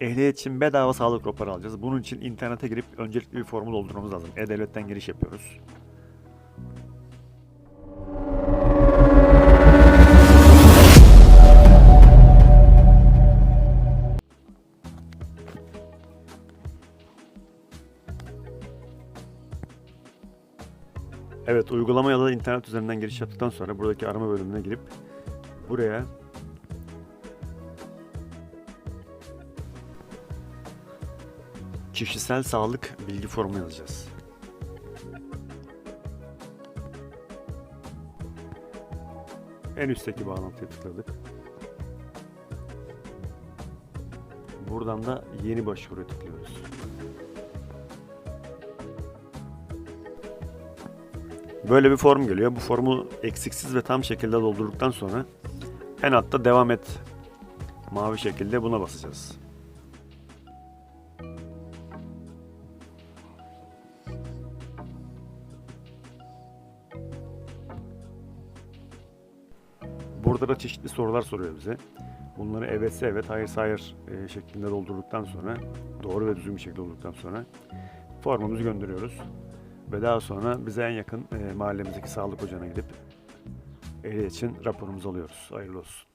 Ehliyet için bedava sağlık raporu alacağız. Bunun için internete girip öncelikle bir formu doldurmamız lazım. E-Devlet'ten giriş yapıyoruz. Evet, uygulamaya da internet üzerinden giriş yaptıktan sonra buradaki arama bölümüne girip buraya kişisel sağlık bilgi formu yazacağız. En üstteki bağlantıya tıkladık. Buradan da yeni başvuruya tıklıyoruz. Böyle bir form geliyor. Bu formu eksiksiz ve tam şekilde doldurduktan sonra en altta devam et mavi şekilde buna basacağız. Burada da çeşitli sorular soruyor bize. Bunları evetse evet, hayırsa hayır e, şeklinde doldurduktan sonra, doğru ve düzgün bir şekilde doldurduktan sonra formumuzu gönderiyoruz. Ve daha sonra bize en yakın e, mahallemizdeki sağlık ocağına gidip ehliyet için raporumuzu alıyoruz. Hayırlı olsun.